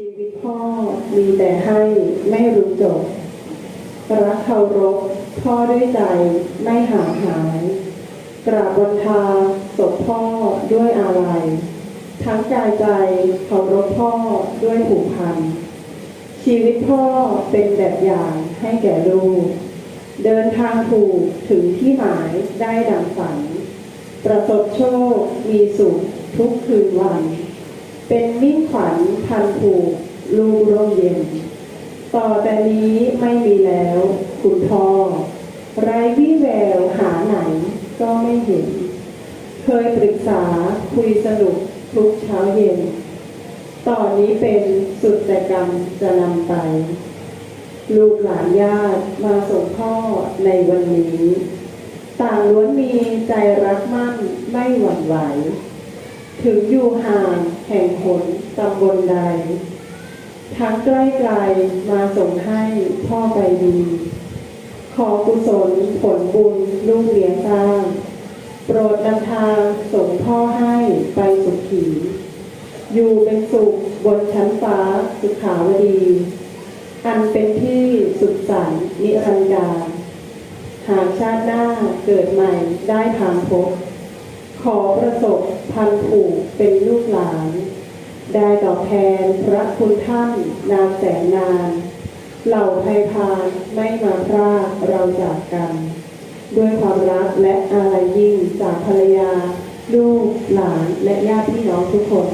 ชีวิตพ่อมีแต่ให้ไม่รู้จบ รักเคารพพ่อด้วยใจไม่ห่างหาย กราบวันทาศพพ่อด้วยอาลัย ทั้งกายใจเคารพพ่อด้วยผูกพัน ชีวิตพ่อเป็นแบบอย่างให้แก่ลูก เดินทางถูกถึงที่หมายได้ดังฝัน ประสบโชคมีสุขทุกคืนวัน เป็นมิ่งขวัญพันผูกลูกร่มเย็น ต่อแต่นี้ไม่มีแล้วคุณพ่อไรวี่แววหาไหนก็ไม่เห็น เคยปรึกษาคุยสนุกทุกเช้าเย็นตอนนี้เป็นสุดแต่กรรมจะนำไป ลูกหลานญาติมาส่งพ่อในวันนี้ ต่างล้วนมีใจรักมั่นไม่หวั่นไหว ถึงอยู่ห่างแห่งหนตำบลใด ทั้งใกล้ไกลมาส่งให้พ่อไปดี ขอกุศลผลบุญลูกเลี้ยงสร้าง โปรดนำทางส่งพ่อให้ไปสุขี อยู่เป็นสุขบนชั้นฟ้าสุขาวดี อันเป็นที่สุขสันนิรันดรหากชาติหน้าเกิดใหม่ได้ทางพบ ขอประสบพันผูกเป็นลูกหลาน ได้ตอบแทนพระคุณท่านนานแสนนาน เหล่าไทยพานไม่มาพรากเราจากกัน ด้วยความรักและอาลัยยิ่งจากภรรยา ลูกหลานและญาติพี่น้องทุกคน